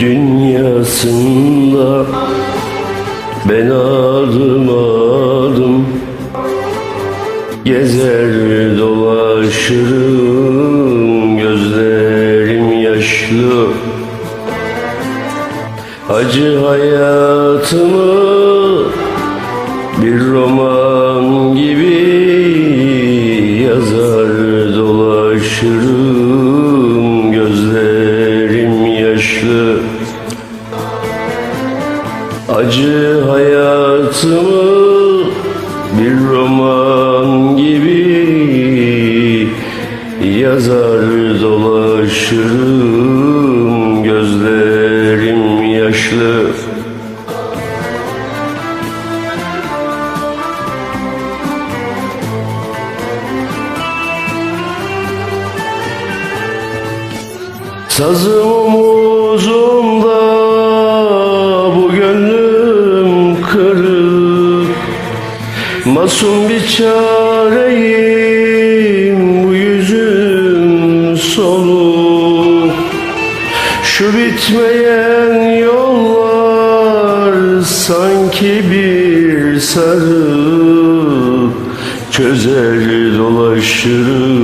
dünyasında Ben adım adım Gezer dolaşırım Gözlerim yaşlı. Acı hayatımı bir roman yaşlı Acı hayatımı bir roman gibi yazar dolaşırım Sazım omuzumda bu gönlüm kırık. Masum bir çareyim bu yüzüm soluk. Şu bitmeyen yollar sanki bir sarık. Çözer dolaşırım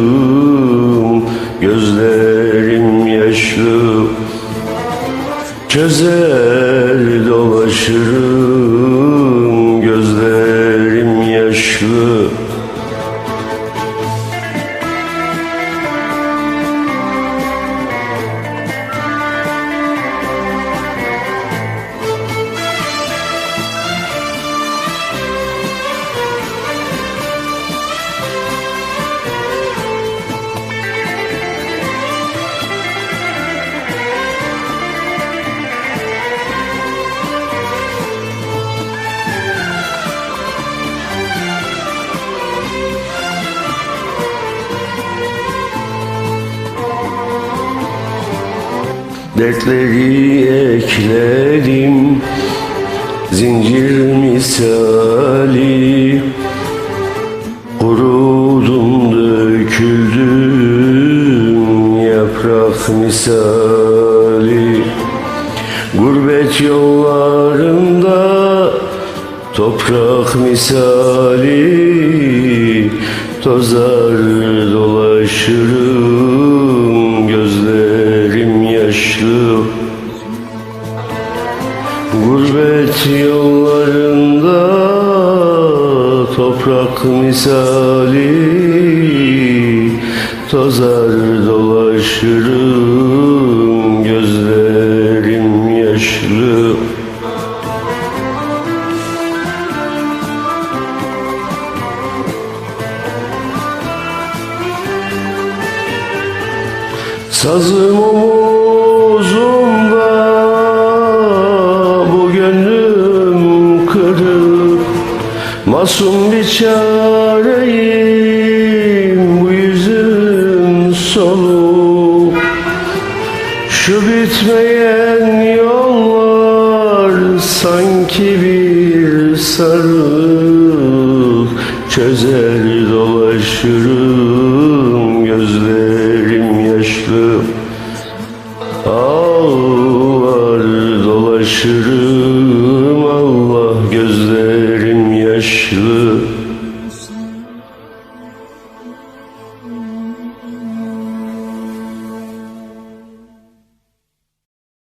gözlerim yaşlı Çözer dolaşırım Dertleri ekledim Zincir misali. Kurudum döküldüm Yaprak misali. Gurbet yollarında Toprak misali. Tozar dolaşırım Toprak misali Tozar dolaşırım Gözlerim yaşlı. Sazım omuzumda Masum bir çareyim bu yüzüm soluk Şu bitmeyen yollar sanki bir sarık. Çözer dolaşırım gözlerim yaşlı. Ağlar dolaşırım